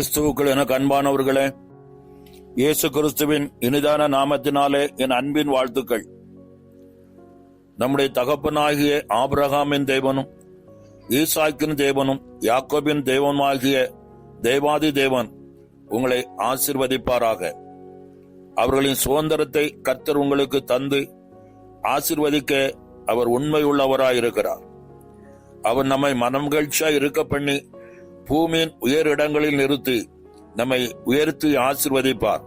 கிறிஸ்துவுக்குள் எனக்கு அன்பானவர்களே இயேசு கிறிஸ்துவின் இனிதான நாமத்தினாலே என் அன்பின் வாழ்த்துக்கள். நம்முடைய தகப்பனாகிய ஆபிரகாமின் தேவனும் ஈசாக்கின் தேவனும் யாக்கோபின் தேவனுமாகிய தேவாதி தேவன் உங்களை ஆசிர்வதிப்பாராக. அவர்களின் சுதந்திரத்தை கர்த்தர் உங்களுக்கு தந்து ஆசிர்வதிக்க அவர் உண்மை உள்ளவராயிருக்கிறார் அவர் நம்மை மனமகிழ்ச்சியா இருக்க பண்ணி பூமியின் உயர் இடங்களில் நிறுத்தி நம்மை உயர்த்தி ஆசிர்வதிப்பார்.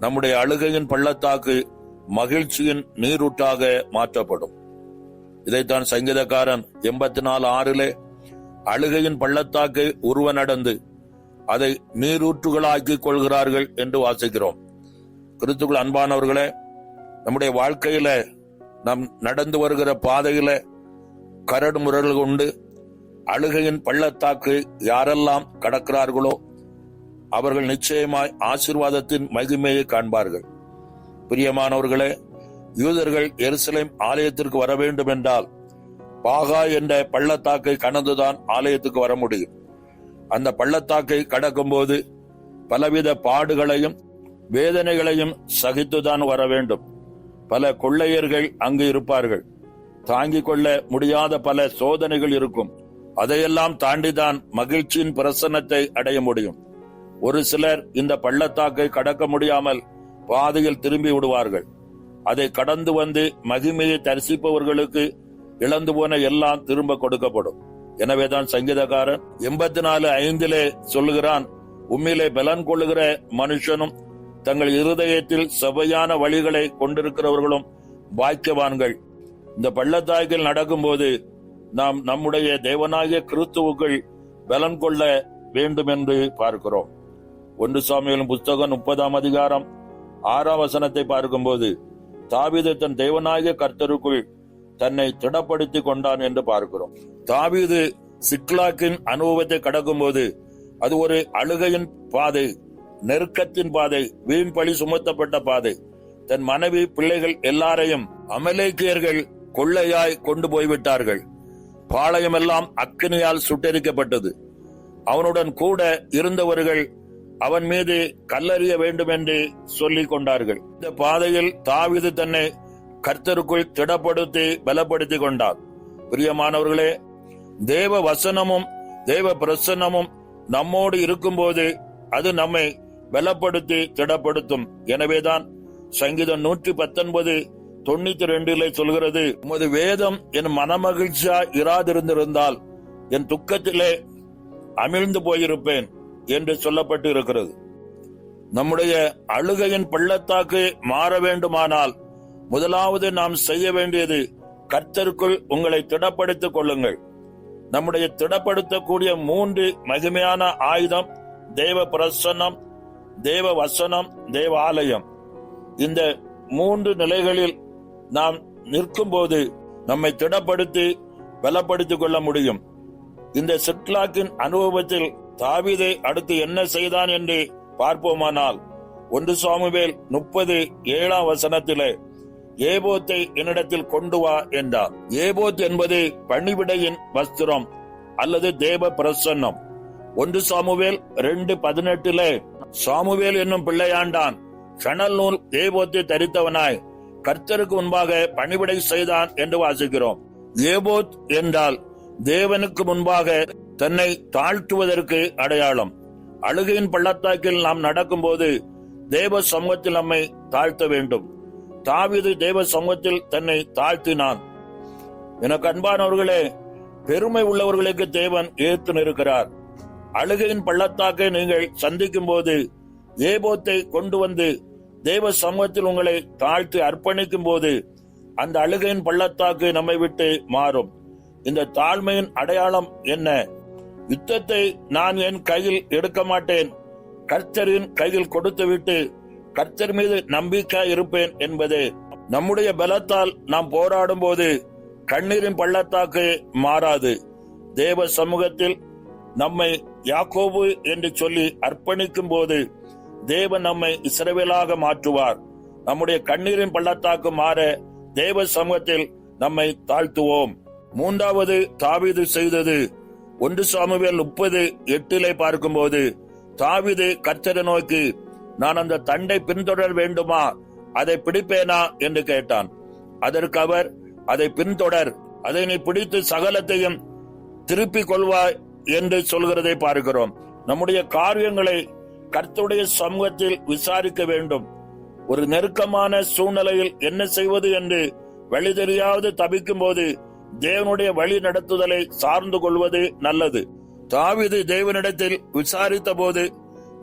நம்முடைய அழுகையின் பள்ளத்தாக்கு மகிழ்ச்சியின் நீரூட்டாக மாற்றப்படும். இதைத்தான் சங்கீதக்காரன் எண்பத்தி நாலு ஆறிலே அழுகையின் பள்ளத்தாக்கை உருவ நடந்து அதை நீரூற்றுகளாக்கிக் கொள்கிறார்கள் என்று வாசிக்கிறோம். கிறிஸ்துக்குள் அன்பானவர்களே நம்முடைய வாழ்க்கையில நாம் நடந்து வருகிற பாதையில கரடு முரல்கள் உண்டு. அழுகையின் பள்ளத்தாக்கு யாரெல்லாம் கடக்கிறார்களோ அவர்கள் நிச்சயமாய் ஆசீர்வாதத்தின் மகிமையை காண்பார்கள். பிரியமானவர்களே யூதர்கள் எருசலேம் ஆலயத்திற்கு வர வேண்டும் என்றால் பாகா என்ற பள்ளத்தாக்கை கடந்துதான் ஆலயத்துக்கு வர முடியும். அந்த பள்ளத்தாக்கை கடக்கும்போது பலவித பாடுகளையும் வேதனைகளையும் சகித்துதான் வர வேண்டும். பல கொள்ளையர்கள் அங்கு இருப்பார்கள். தாங்கிக் கொள்ள முடியாத பல சோதனைகள் இருக்கும். அதையெல்லாம் தாண்டிதான் மகிழ்ச்சியின் பிரசன்னத்தை அடைய முடியும். ஒரு சிலர் இந்த பள்ளத்தாக்கை கடக்க முடியாமல் பாதையில் திரும்பி விடுவார்கள். அதை கடந்து வந்து மகிமையை தரிசிப்பவர்களுக்கு இழந்து போன எல்லாம் திரும்ப கொடுக்கப்படும். எனவேதான் சங்கீதக்காரன் எண்பத்தி நாலு ஐந்திலே சொல்லுகிறான் உண்மையிலே பலன் கொள்ளுகிற மனுஷனும் தங்கள் இருதயத்தில் செவையான வழிகளை கொண்டிருக்கிறவர்களும் பாக்கியவான்கள். இந்த பள்ளத்தாக்கில் நடக்கும்போது நாம் நம்முடைய தேவனாகிய கிறிஸ்துவுக்குள் பலன் கொள்ள வேண்டும் என்று பார்க்கிறோம். ஒன்று சாமியலின் புஸ்தகம் முப்பதாம் அதிகாரம் ஆறாம் வசனத்தை பார்க்கும்போது தாவீது தன் தேவனாகிய கர்த்தருக்குள் தன்னை திடப்படுத்தி கொண்டான் என்று பார்க்கிறோம். தாவீது சிக்லாக்கின் அனுபவத்தை கடக்கும்போது அது ஒரு அழுகையின் பாதை நெருக்கத்தின் பாதை வீண் பழி சுமத்தப்பட்ட பாதை. தன் மனைவி பிள்ளைகள் எல்லாரையும் அமலேக்கியர்கள் கொள்ளையாய் கொண்டு போய்விட்டார்கள். பாளையமெல்லாம் அக்கினியால் சுட்டெரிக்கப்பட்டது. அவனுடன் கூட இருந்தவர்கள் அவன் மீது கல்லறிய வேண்டும் என்று சொல்லிக் கொண்டார்கள். இந்த பாதையில் தாவிது தன்னை கர்த்தருக்குள் திடப்படுத்தி பலப்படுத்திக் கொண்டார் பிரியமானவர்களே தேவ வசனமும் தேவ பிரசன்னமும் நம்மோடு இருக்கும்போது அது நம்மை பலப்படுத்தி திடப்படுத்தும். எனவேதான் சங்கீதம் நூற்றி பத்தொன்பது தொண்ணூத்தி ரெண்டுல சொல்கிறது உமது வேதம் என் மனமகிழ்ச்சியா இராதிருந்திருந்தால் என் துக்கத்திலே அமிழ்ந்து போயிருப்பேன் என்று சொல்லப்பட்டு இருக்கிறது நம்முடைய அழுகையின் பள்ளத்தாக்கு மாற வேண்டுமானால் முதலாவது நாம் செய்ய வேண்டியது கர்த்தருக்குள் உங்களை திடப்படுத்திக் கொள்ளுங்கள். நம்முடைய திடப்படுத்தக்கூடிய மூன்று மகிமையான ஆயுதம் தேவ பிரசன்னம் தேவ வசனம் தேவ ஆலயம். இந்த மூன்று நிலைகளில் நாம் நிற்கும் போது நம்மை திடப்படுத்தி பலப்படுத்திக் கொள்ள முடியும். இந்த சிட்லாக்கின் அனுபவத்தில் தாவிதை அடுத்து என்ன செய்தான் என்று பார்ப்போமானால் ஒன்று சாமுவேல் முப்பது ஏழாம் வசனத்திலே ஏபோத்தை என்னிடத்தில் கொண்டு வா என்றார். ஏபோத் என்பது பணிவிடையின் வஸ்திரம் அல்லது தேவ பிரசன்னம். ஒன்று சாமுவேல் ரெண்டு பதினெட்டிலே சாமுவேல் என்னும் பிள்ளையாண்டான் சணல் நூல் ஏபோத்தை தரித்தவனாய். கர்த்தருக்கு முன்பாக பணிவிடை செய்தான் என்று வாசிக்கிறோம். ஏபோத் என்றால் தேவனுக்கு முன்பாக தன்னை தாழ்த்துவதற்கு அடையாளம். அழுகையின் பள்ளத்தாக்கில் நாம் நடக்கும்போது தேவ சமூகத்தில் நம்மை தாழ்த்த வேண்டும். தாவிது தேவ சமூகத்தில் தன்னை தாழ்த்தினான். எனக்கு அன்பானவர்களே பெருமை உள்ளவர்களுக்கு தேவன் ஏற்று நிற்கிறார். அழுகையின் பள்ளத்தாக்கை நீங்கள் சந்திக்கும் போது ஏபோத்தை கொண்டு வந்து தேவ சமூகத்தில் உங்களை தாழ்த்து அர்ப்பணிக்கும் போது அந்த அழுகையின் பள்ளத்தாக்கு நம்மை விட்டு மாறும். இந்த தாழ்மையின் அடையாளம் என்ன? யுத்தத்தை நான் என் கையில் எடுக்க மாட்டேன். கர்த்தரின் கையில் கொடுத்து விட்டு கர்த்தர் மீது நம்பிக்கை இருப்பேன் என்பது. நம்முடைய பலத்தால் நாம் போராடும் போது கண்ணீரின் பள்ளத்தாக்கு மாறாது. தேவ சமூகத்தில் நம்மை யாக்கோபு என்று சொல்லி அர்ப்பணிக்கும் போது தேவன் நம்மை இஸ்ரவேலாக மாற்றுவார். நம்முடைய கண்ணீரின் பள்ளத்தாக்கு மாற தேவ சமூகத்தில் நம்மை தாழ்த்துவோம். மூன்றாவது தாவிது செய்தது. ஒன்று சாமுவேல் முப்பது எட்டிலே பார்க்கும்போது தாவிது கர்த்தரை நோக்கி நான் அந்த தண்டை பின்தொடர வேண்டுமா? அதை பிடிப்பேனா? என்று கேட்டான். அதற்கு அவர் அதை பின்தொடர். அதை நீ பிடித்து சகலத்தையும் திருப்பிக் கொள்வாய் என்று சொல்கிறதை பார்க்கிறோம். நம்முடைய காரியங்களை கர்த்துடைய சமூகத்தில் விசாரிக்க வேண்டும். ஒரு நெருக்கமான சூழ்நிலையில் என்ன செய்வது என்று வழி தெரியாவது தவிக்கும் போது தேவனுடைய வழி நடத்துதலை சார்ந்து கொள்வது நல்லது. தாவிது தேவனிடத்தில் விசாரித்த போது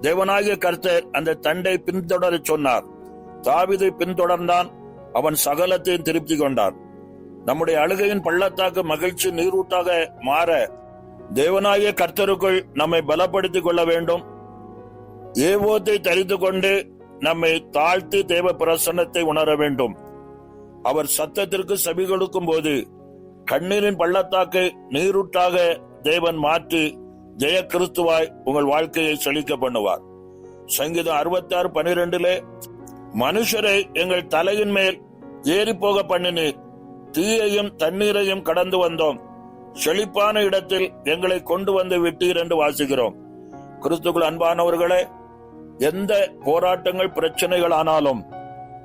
தேவனாகிய கர்த்தர் அந்த தண்டை பின்தொடர சொன்னார். தாவிது பின்தொடர்ந்தான் அவன் சகலத்தையும் திருப்தி கொண்டான். நம்முடைய அழுகையின் பள்ளத்தாக்கு மகிழ்ச்சி நீரூட்டாக மாற தேவனாகிய கர்த்தருக்குள் நம்மை பலப்படுத்திக் கொள்ள வேண்டும். ஏவோத்தை தரித்து கொண்டு நம்மை தாழ்த்தி தேவ பிரசன்னத்தை உணர வேண்டும். அவர் சத்தத்திற்கு செவி கொடுக்கும் போது கண்ணீரின் பள்ளத்தாக்கை நீருட்டாக தேவன் மாற்றி ஜெய கிறிஸ்துவாய் உங்கள் வாழ்க்கையை செழிக்க பண்ணுவார். சங்கீதம் அறுபத்தி ஆறு பனிரெண்டிலே மனுஷரை எங்கள் தலையின் மேல் ஏறி போக பண்ணினீர். தீயையும் தண்ணீரையும் கடந்து வந்தோம். செழிப்பான இடத்தில் எங்களை கொண்டு வந்து விட்டீர் என்று வாசிக்கிறோம். கிறிஸ்துக்குள் அன்பானவர்களே எந்த போராட்டங்கள் பிரச்சனைகள் ஆனாலும்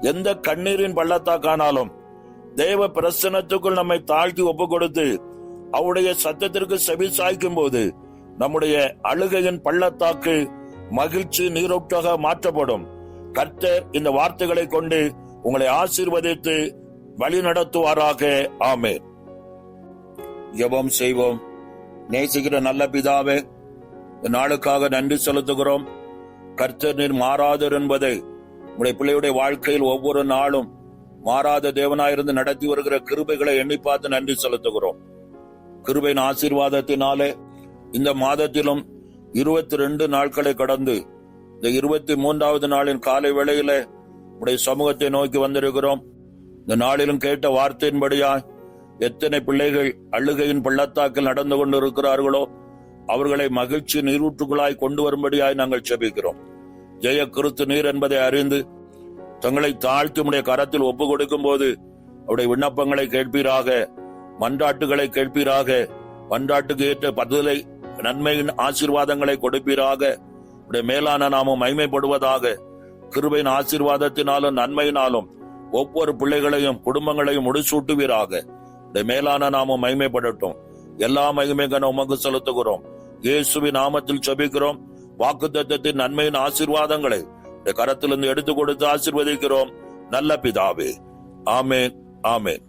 எந்த கண்ணீரின் பள்ளத்தாக்கானாலும் தேவ பிரசனத்துக்குள் நம்மை தாழ்த்தி ஒப்பு கொடுத்து அவருடைய சத்தத்திற்கு செவி சாய்க்கும் போது நம்முடைய அழுகையின் பள்ளத்தாக்கு மகிழ்ச்சி நீரூட்டாக மாற்றப்படும். கர்த்தர் இந்த வார்த்தைகளை கொண்டு உங்களை ஆசீர்வதித்து வழி நடத்துவாராக ஆமே ஜபம் செய்வோம். நேசிக்கிற நல்ல பிதாவே நாளுக்காக நன்றி செலுத்துகிறோம். கர்த்தர் நீர் மாறாதர் என்பதை உடைய பிள்ளையுடைய வாழ்க்கையில் ஒவ்வொரு நாளும் மாறாத தேவனாயிருந்து நடத்தி வருகிற கிருபைகளை எண்ணி பார்த்து நன்றி செலுத்துகிறோம். கிருபையின் ஆசீர்வாதத்தினாலே இந்த மாதத்திலும் இருபத்தி ரெண்டு நாட்களை கடந்து இந்த இருபத்தி மூன்றாவது நாளின் காலை வேளையில உடைய சமூகத்தை நோக்கி வந்திருக்கிறோம். இந்த நாளிலும் கேட்ட வார்த்தையின்படியாய் எத்தனை பிள்ளைகள் அழுகையின் பள்ளத்தாக்கில் நடந்து கொண்டிருக்கிறார்களோ அவர்களை மகிழ்ச்சி நீரூற்றுகளாய் கொண்டு வரும்படியாய் நாங்கள் செபிக்கிறோம். ஜெய கிறிஸ்து நீர் என்பதை அறிந்து தங்களை தாழ்த்தி உடைய கரத்தில் ஒப்பு கொடுக்கும் போது அவருடைய விண்ணப்பங்களை கேட்பீராக மன்றாட்டுகளை கேட்பீராக மன்றாட்டுக்கு ஏற்ற பதிலை நன்மையின் ஆசீர்வாதங்களை கொடுப்பீராக. உடைய மேலான நாமும் மைமைப்படுவதாக கிருபையின் ஆசீர்வாதத்தினாலும் நன்மையினாலும் ஒவ்வொரு பிள்ளைகளையும் குடும்பங்களையும் முடிசூட்டுவீராக. உடைய மேலான நாமும் மைமைப்படட்டும் எல்லா மகிமைகன உமக்கு செலுத்துகிறோம். இயேசுவின் நாமத்தில் செபிக்கிறோம். வாக்குத்தத்தத்தின் நன்மையின் ஆசீர்வாதங்களை உடைய கரத்திலிருந்து எடுத்து கொடுத்து ஆசீர்வதிக்கிறோம். நல்ல பிதாவே. ஆமேன் ஆமேன்.